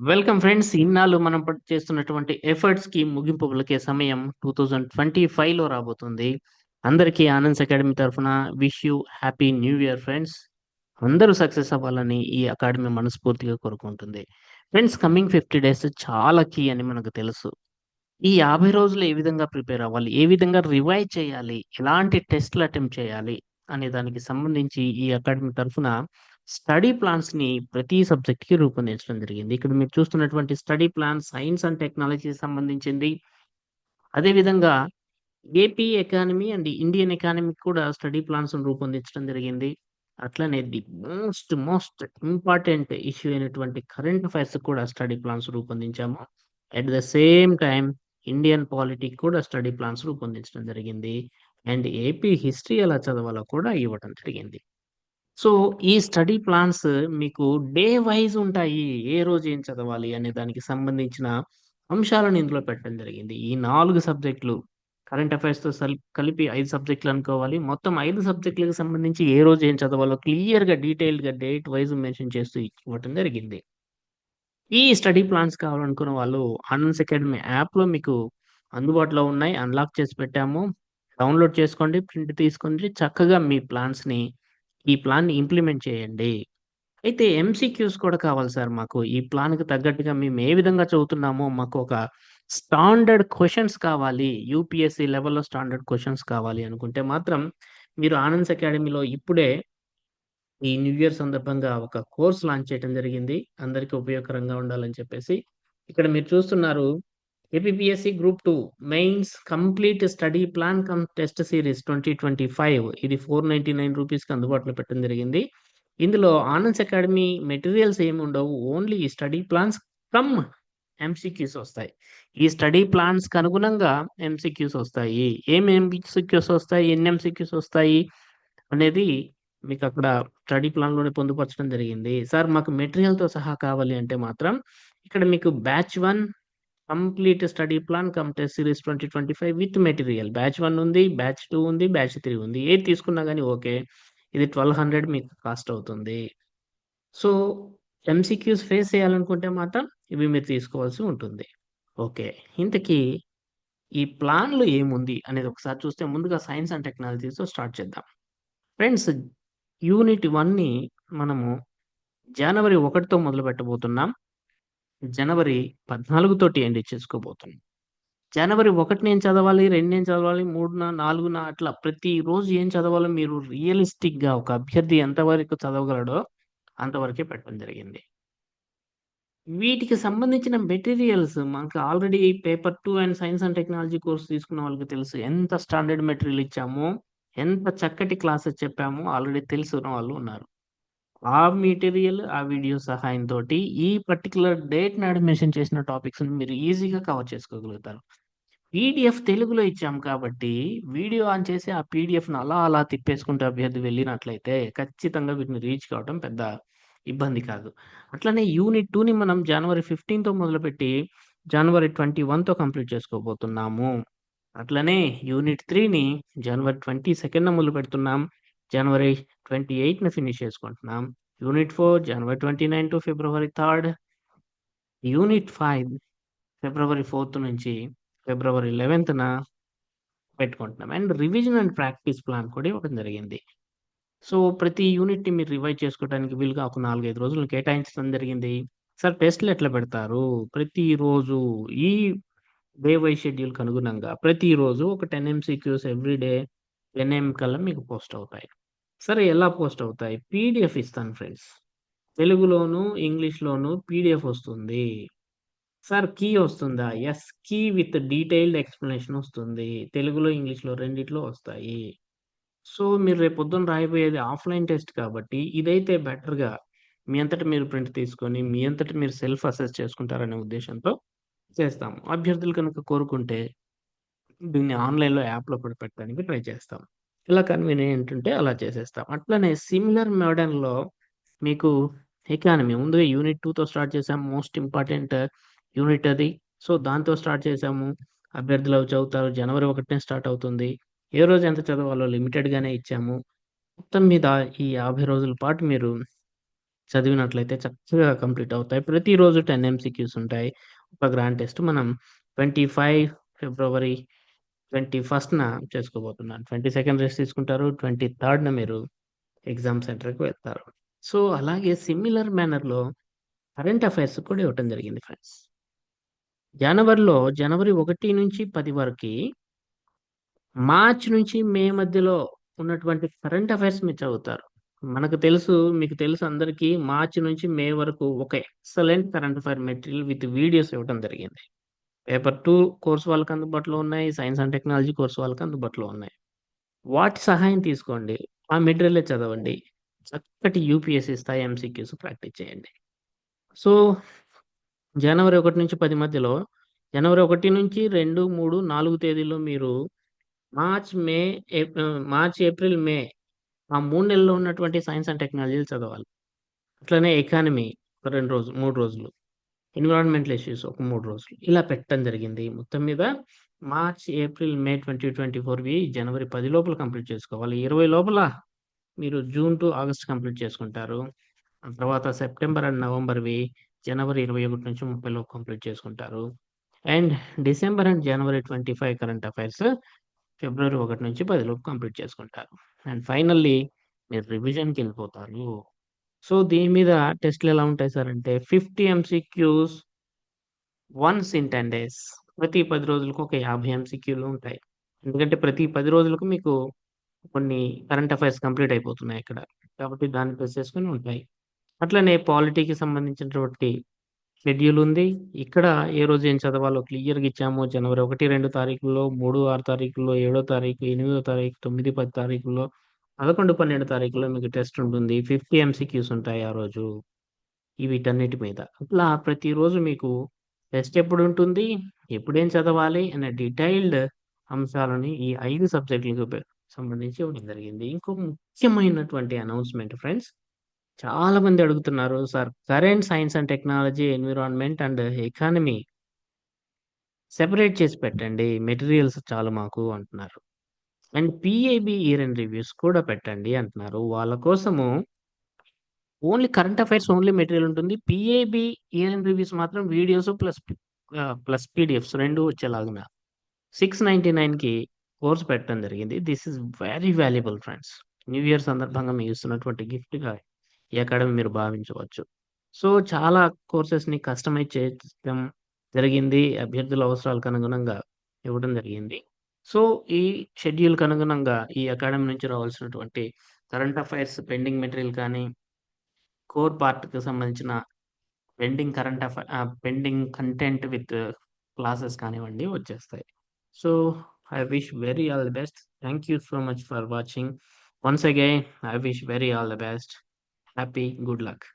Welcome friends. ఇన్నాళ్ళు మనం పట్ చేస్తున్నటువంటి ఎఫర్ట్స్‌కి ముగింపు పలికే సమయం 2025లో రాబోతుంది. అందరికీ ఆనంద్స్ అకాడమీ తరఫున wish you happy new year friends. అందరూ సక్సెస్ అవ్వాలని ఈ అకాడమీ మనస్ఫూర్తిగా కోరుకుంటుంది. ఫ్రెండ్స్ కమింగ్ 50 డేస్ చాలా కీ అని మనకు తెలుసు. ఈ 50 రోజులు ఏ విధంగా ప్రిపేర్ అవ్వాలి? ఏ విధంగా రివైజ్ చేయాలి? ఎలాంటి టెస్ట్‌లు అటెంప్ట్ చేయాలి? అనే దానికి సంబంధించి ఈ అకాడమీ తరఫున స్టడీ ప్లాన్స్‌ని ప్రతి సబ్జెక్ట్‌కి రూపొందించడం జరిగింది. ఇక్కడ మీరు చూస్తున్నటువంటి స్టడీ ప్లాన్ సైన్స్ అండ్ టెక్నాలజీకి సంబంధించింది. అదే విధంగా AP economy and Indian economy కూడా స్టడీ ప్లాన్స్‌ని రూపొందించడం జరిగింది. అట్లనే the most most important issue అయినటువంటి కరెంట్ అఫైర్స్ కూడా స్టడీ ప్లాన్స్ రూపొందించాము. At the same time Indian politic కూడా స్టడీ ప్లాన్స్ రూపొందించడం జరిగింది. అండ్ ఏపీ హిస్టరీ ఎలా చదవాలో కూడా ఇవ్వడం జరిగింది. సో, ఈ స్టడీ ప్లాన్స్ మీకు డే వైస్ ఉంటాయి. ఏ రోజు ఏం చదవాలి అనే దానికి సంబంధించిన అంశాలను ఇందులో పెట్టడం జరిగింది. ఈ నాలుగు సబ్జెక్టులు కరెంట్ అఫైర్స్‌తో సల్ కలిపి ఐదు సబ్జెక్టులు అనుకోవాలి. మొత్తం ఐదు సబ్జెక్టులకు సంబంధించి ఏ రోజు ఏం చదవాలో క్లియర్‌గా డీటెయిల్డ్‌గా డేట్ వైజ్ మెన్షన్ చేస్తూ ఇవ్వటం జరిగింది. ఈ స్టడీ ప్లాన్స్ కావాలనుకున్న వాళ్ళు ఆనంద్స్ అకాడమీ యాప్‌లో మీకు అందుబాటులో ఉన్నాయి. అన్‌లాక్ చేసి పెట్టాము. డౌన్‌లోడ్ చేసుకోండి. ప్రింట్ తీసుకోండి. చక్కగా మీ ప్లాన్స్‌ని ఈ ప్లాన్‌ని ఇంప్లిమెంట్ చేయండి. అయితే ఎంసీక్యూస్ కూడా కావాలి సార్ మాకు. ఈ ప్లాన్‌కి తగ్గట్టుగా మేము ఏ విధంగా చదువుతున్నామో మాకు ఒక స్టాండర్డ్ క్వశ్చన్స్ కావాలి. యూపీఎస్సీ లెవెల్‌లో స్టాండర్డ్ క్వశ్చన్స్ కావాలి అనుకుంటే మాత్రం మీరు ఆనంద్స్ అకాడమీలో ఇప్పుడే ఈ న్యూ ఇయర్ సందర్భంగా ఒక కోర్స్ లాంచ్ చేయడం జరిగింది. అందరికీ ఉపయోగకరంగా ఉండాలని చెప్పేసి. ఇక్కడ మీరు చూస్తున్నారు APPSC group two mains complete study plan cum test series twenty twenty five ఇది 499 రూపీస్‌కి అందుబాటులో పెట్టడం జరిగింది. ఇందులో ఆనంద్స్ అకాడమీ మెటీరియల్స్ ఏమి ఉండవు. Only study plans cum MCQs వస్తాయి. ఈ స్టడీ ప్లాన్స్‌కి అనుగుణంగా ఎంసీక్యూస్ వస్తాయి. ఏం ఎంసీక్యూస్ వస్తాయి? ఎన్ని ఎంసీక్యూస్ వస్తాయి? అనేది మీకు అక్కడ స్టడీ ప్లాన్‌లోనే పొందుపరచడం జరిగింది. సార్ మాకు మెటీరియల్‌తో సహా కావాలి అంటే మాత్రం ఇక్కడ మీకు batch one complete study plan cum test series twenty twenty five with material. Batch one ఉంది. బ్యాచ్ టూ ఉంది. బ్యాచ్ త్రీ ఉంది. ఏది తీసుకున్నా కానీ ఓకే. ఇది 1200 మీకు కాస్ట్ అవుతుంది. సో, ఎంసీక్యూస్ ఫేస్ చేయాలనుకుంటే మాత్రం ఇవి మీరు తీసుకోవాల్సి ఉంటుంది. ఓకే. ఇంతకీ ఈ ప్లాన్‌లో ఏముంది అనేది ఒకసారి చూస్తే ముందుగా సైన్స్ అండ్ టెక్నాలజీతో స్టార్ట్ చేద్దాం. ఫ్రెండ్స్ యూనిట్ వన్ని మనము జనవరి ఒకటితో మొదలు పెట్టబోతున్నాం జనవరి 14 తోటి ఎండ్ చేసుకోబోతున్నాం. జనవరి ఒకటి నేను చదవాలి? రెండు నేను చదవాలి? 3నా, 4నా అట్లా ప్రతిరోజు ఏం చదవాలో మీరు రియలిస్టిక్‌గా ఒక అభ్యర్థి ఎంతవరకు చదవగలడో అంతవరకే పెట్టడం జరిగింది. వీటికి సంబంధించిన మెటీరియల్స్ మనకు already paper two and science and technology course తీసుకున్న వాళ్ళకి తెలుసు. ఎంత స్టాండర్డ్ మెటీరియల్ ఇచ్చామో, ఎంత చక్కటి క్లాసెస్ చెప్పామో ఆల్రెడీ తెలుసున్న వాళ్ళు ఉన్నారు. ఆ మెటీరియల్, ఆ వీడియో సహాయంతో ఈ పర్టికులర్ డేట్ నాడు మెన్షన్ చేసిన టాపిక్స్‌ని మీరు ఈజీగా కవర్ చేసుకోగలుగుతారు. పీడీఎఫ్ తెలుగులో ఇచ్చాం కాబట్టి వీడియో ఆన్ చేసి ఆ పీడిఎఫ్ను అలా అలా తిప్పేసుకుంటూ అభ్యర్థి వెళ్ళినట్లయితే ఖచ్చితంగా వీటిని రీచ్ కావడం పెద్ద ఇబ్బంది కాదు. అట్లనే యూనిట్ టూని మనం జనవరి 15తో మొదలుపెట్టి జనవరి 21తో కంప్లీట్ చేసుకోబోతున్నాము. అట్లనే యూనిట్ త్రీని జనవరి 22న మొదలుపెడుతున్నాం. జనవరి 28న ఫినిష్ చేసుకుంటున్నాం. యూనిట్ ఫోర్ జనవరి 29 టు ఫిబ్రవరి థర్డ్ యూనిట్ ఫైవ్ ఫిబ్రవరి ఫోర్త్ నుంచి ఫిబ్రవరి 11న పెట్టుకుంటున్నాం. And revision and practice plan కూడా ఇవ్వడం జరిగింది. సో, ప్రతి యూనిట్‌ని మీరు రివైజ్ చేసుకోవడానికి వీలుగా ఒక 4, 5 రోజులు కేటాయించడం జరిగింది. సార్ టెస్ట్‌లు ఎట్లా పెడతారు? ప్రతిరోజు ఈ డే వైస్ షెడ్యూల్‌కి అనుగుణంగా ప్రతిరోజు ఒక 10 ఎంసీక్యూస్ ఎవ్రీ డే 10 కల్లా మీకు పోస్ట్ అవుతాయి. సరే ఎలా పోస్ట్ అవుతాయి? పీడీఎఫ్ ఇస్తాను ఫ్రెండ్స్. తెలుగులోను, ఇంగ్లీష్‌లోను పీడీఎఫ్ వస్తుంది. సార్ కీ వస్తుందా? Yes key with detailed explanation వస్తుంది. తెలుగులో, ఇంగ్లీష్‌లో రెండిట్లో వస్తాయి. సో, మీరు రేపు పొద్దున్న రాయబోయేది ఆఫ్‌లైన్ టెస్ట్ కాబట్టి ఇదైతే బెటర్‌గా మీ అంతట మీరు ప్రింట్ తీసుకొని, మీ అంతట మీరు సెల్ఫ్ అసెస్ చేసుకుంటారనే ఉద్దేశంతో చేస్తాము. అభ్యర్థులు కనుక కోరుకుంటే దీన్ని ఆన్‌లైన్‌లో యాప్‌లో కూడా పెట్టడానికి ట్రై చేస్తాం. ఇలా కన్వీనియంట్ ఉంటే అలా చేసేస్తాం. అట్లనే సిమిలర్ మోడల్‌లో మీకు ఎకానమీ ముందుగా యూనిట్ టూతో స్టార్ట్ చేసాము మోస్ట్ ఇంపార్టెంట్ యూనిట్ అది. సో, దాంతో స్టార్ట్ చేసాము. అభ్యర్థులు అవి చదువుతారు. జనవరి ఒకటినే స్టార్ట్ అవుతుంది. ఏ రోజు ఎంత చదవాలో లిమిటెడ్‌గానే ఇచ్చాము. మొత్తం మీద ఈ 50 రోజుల పాటు మీరు చదివినట్లయితే చక్కగా కంప్లీట్ అవుతాయి. ప్రతిరోజు 10 ఎంసీక్యూస్ ఉంటాయి. ఒక గ్రాండ్ టెస్ట్ మనం 25 ఫిబ్రవరి 21న చేసుకోబోతున్నాను. 22nd రెస్ట్ తీసుకుంటారు. 23ర్డ్‌న మీరు ఎగ్జామ్ సెంటర్‌కి వెళ్తారు. సో, అలాగే సిమిలర్ మేనర్‌లో కరెంట్ అఫైర్స్ కూడా ఇవ్వటం జరిగింది ఫ్రెండ్స్. జనవరిలో జనవరి 1-10 వరకి మార్చ్ నుంచి మే మధ్యలో ఉన్నటువంటి కరెంట్ అఫైర్స్ మీరు చదువుతారు. మనకు తెలుసు, మీకు తెలుసు అందరికీ మార్చి నుంచి మే వరకు ఒక excellent current affair material with videos ఇవ్వటం జరిగింది. పేపర్ టూ కోర్స్ వాళ్ళకి అందుబాటులో ఉన్నాయి. సైన్స్ అండ్ టెక్నాలజీ కోర్స్ వాళ్ళకి అందుబాటులో ఉన్నాయి. వాటి సహాయం తీసుకోండి. ఆ మెటీరియలే చదవండి. చక్కటి యూపీఎస్సీ స్థాయి ఎంసీక్యూస్ ప్రాక్టీస్ చేయండి. సో, జనవరి 1-10 మధ్యలో జనవరి ఒకటి నుంచి రెండు మూడు నాలుగు తేదీలో మీరు March, May, March, April, May ఆ మూడు నెలల్లో ఉన్నటువంటి సైన్స్ అండ్ టెక్నాలజీలు చదవాలి. అట్లనే ఎకానమీ ఒక 2 రోజులు, మూడు రోజులు. ఎన్విరాన్మెంటల్ ఇష్యూస్ ఒక మూడు రోజులు. ఇలా పెట్టడం జరిగింది. మొత్తం మీద మార్చ్, ఏప్రిల్, మే 2024వి జనవరి పది లోపల కంప్లీట్ చేసుకోవాలి. 20 లోపల మీరు జూన్ టు ఆగస్ట్ కంప్లీట్ చేసుకుంటారు. ఆ తర్వాత సెప్టెంబర్ అండ్ నవంబర్‌వి జనవరి 21-30 లోపు కంప్లీట్ చేసుకుంటారు. అండ్ డిసెంబర్ అండ్ జనవరి 25 కరెంట్ అఫైర్స్ ఫిబ్రవరి 1-10 లోపు కంప్లీట్ చేసుకుంటారు. అండ్ ఫైనల్లీ మీరు రివిజన్‌కెళ్ళిపోతారు. సో, దీని మీద టెస్ట్‌లు ఎలా ఉంటాయి సార్ అంటే 50 ఎంసీక్యూస్ వన్స్ ఇన్ 10 డేస్. ప్రతి పది రోజులకు ఒక 50 ఎంసీక్యూలు ఉంటాయి. ఎందుకంటే ప్రతి పది రోజులకు మీకు కొన్ని కరెంట్ అఫైర్స్ కంప్లీట్ అయిపోతున్నాయి ఇక్కడ. కాబట్టి దాన్ని బేస్ చేసుకొని ఉంటాయి. అట్లనే పాలిటీకి సంబంధించినటువంటి షెడ్యూల్ ఉంది. ఇక్కడ ఏ రోజు ఏం చదవాలో క్లియర్‌గా ఇచ్చాము. జనవరి 1, 2 తారీఖుల్లో, 3, 6 తారీఖుల్లో, ఏడో తారీఖు, ఎనిమిదో తారీఖు, 9, 10 తారీఖుల్లో, 11, 12 తారీఖులో మీకు టెస్ట్ ఉంటుంది. 50 ఎంసీక్యూస్ ఉంటాయి ఆ రోజు. వీటన్నిటి మీద. అట్లా ప్రతిరోజు మీకు టెస్ట్ ఎప్పుడు ఉంటుంది ఎప్పుడేం చదవాలి? అనే డీటెయిల్డ్ అంశాలని ఈ 5 సబ్జెక్టులకు సంబంధించి ఇవ్వడం జరిగింది. ఇంకో ముఖ్యమైనటువంటి అనౌన్స్‌మెంట్ ఫ్రెండ్స్. చాలా మంది అడుగుతున్నారు. Sir current science and technology, environment and economy separate చేసి పెట్టండి. మెటీరియల్స్ చాలు మాకు అంటున్నారు. And PAB year and reviews కూడా పెట్టండి అంటున్నారు. వాళ్ళ కోసము only current affairs only material ఉంటుంది. పిఏబి ఇయర్ అండ్ రివ్యూస్ మాత్రం videos plus ah, plus PDFs 2 వచ్చేలాగున 699కి కోర్స్ పెట్టడం జరిగింది. This is very valuable friends. New year సందర్భంగా మీరు ఇస్తున్నటువంటి గిఫ్ట్‌గా ఈ అకాడమీ మీరు భావించవచ్చు. సో, చాలా కోర్సెస్‌ని కస్టమైజ్ చేయడం జరిగింది. అభ్యర్థుల అవసరాలకు అనుగుణంగా ఇవ్వడం జరిగింది. సో, ఈ షెడ్యూల్‌కి అనుగుణంగా ఈ అకాడమీ నుంచి రావాల్సినటువంటి కరెంట్ అఫైర్స్ పెండింగ్ మెటీరియల్ కానీ కోర్ పార్ట్‌కి సంబంధించిన పెండింగ్ కరెంట్ అఫై ఆహ్, పెండింగ్ కంటెంట్ విత్ క్లాసెస్ కానివ్వండి వచ్చేస్తాయి. So, I wish very all the best. Thank you so much for watching. Once again I wish very all the best. Happy good luck.